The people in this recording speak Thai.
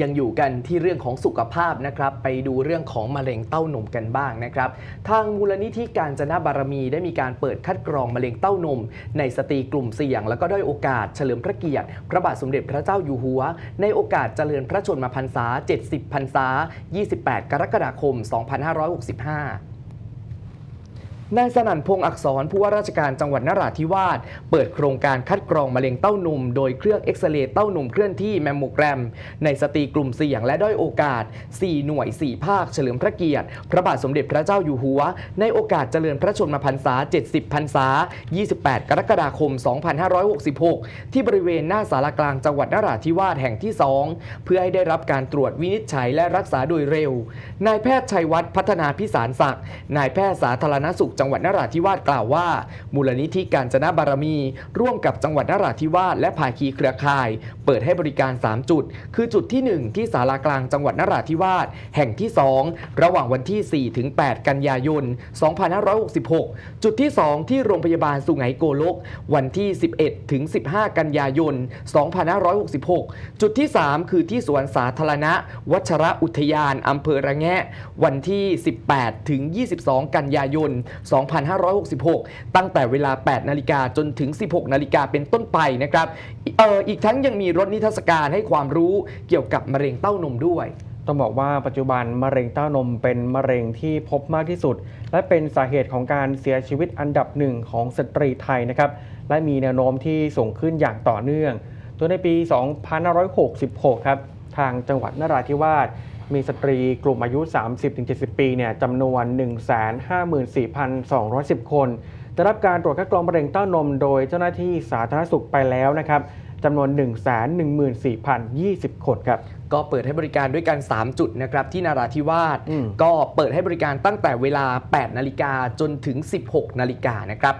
ยังอยู่กันที่เรื่องของสุขภาพนะครับไปดูเรื่องของมะเร็งเต้านมกันบ้างนะครับ ทางมูลนิธิการจนะบารมีได้มีการเปิดคัดกรองมะเร็งเต้านม ในสตรีกลุ่มเสี่ยง แล้วก็ด้อยโอกาสเฉลิมพระเกียรติ พระบาทสมเด็จพระเจ้าอยู่หัว ในโอกาสเจริญพระชนมพรรษา 70 พรรษา 28 กรกฎาคม 2565 นายสนั่นพงษ์อักษรผู้ว่าราชการจังหวัดนราธิวาสเปิดโครงการคัดกรองมะเร็งเต้านม โดยเครื่องเอ็กซเรย์เต้านมเคลื่อนที่แมมโมแกรม ในสตรีกลุ่มเสี่ยงและด้อยโอกาส 4 หน่วย 4 ภาค เฉลิมพระเกียรติ พระบาทสมเด็จพระเจ้าอยู่หัว ในโอกาสเจริญพระชนมพรรษา 70 พรรษา 28 กรกฎาคม 2566 ที่บริเวณหน้าสารกลางจังหวัดนราธิวาสแห่งที่ 2 เพื่อให้ได้รับการตรวจวินิจฉัยและรักษาโดยเร็ว นายแพทย์ชัยวัฒน์พัฒนาพิสารศักดิ์นายแพทย์สาธารณสุขจังหวัดนราธิวาสกล่าวว่า มูลนิธิการจนะบารมี ร่วมกับจังหวัดนราธิวาสและภาคีเครือข่าย เปิดให้บริการ 3 จุด คือจุดที่ 1 ที่ศาลากลางจังหวัดนราธิวาสแห่งที่ 2 ระหว่างวันที่ 4 ถึง 8 กันยายน 2566 จุดที่ 2 ที่โรงพยาบาลสุไหงโกลก วันที่ 11 ถึง 15 กันยายน 2566 จุดที่ 3 คือที่สวนสาธารณะ วัชระอุทยานอำเภอระแงะ วันที่ 18 ถึง 22 กันยายน2566 ตั้งแต่เวลา 8 นาฬิกาจนถึง 16 นาฬิกาเป็นต้นไปนะครับเอ่ออีกทั้งยังมีรถนิทรรศการให้ความรู้เกี่ยวกับมะเร็งเต้านมด้วยต้องบอกว่าปัจจุบันมะเร็งเต้านมเป็นมะเร็งที่พบมากที่สุด และเป็นสาเหตุของการเสียชีวิตอันดับหนึ่งของสตรีไทยนะครับและมีแนวโน้มที่สูงขึ้นอย่างต่อเนื่องโดยในปี 2566 ครับ ทางจังหวัดนราธิวาส มีสตรีกลุ่มอายุ 30-70 ปีเนี่ยจำนวน 154,210 คนได้รับการตรวจคัดกรองมะเร็งเต้านมโดยเจ้าหน้าที่สาธารณสุขไปแล้วนะครับจำนวน 114,020 คนครับ ก็เปิดให้บริการด้วยกัน 3 จุดนะครับที่นาราธิวาสอืมก็เปิดให้บริการตั้งแต่เวลา 8 นาฬิกาจนถึง 16 นาฬิกานะครับ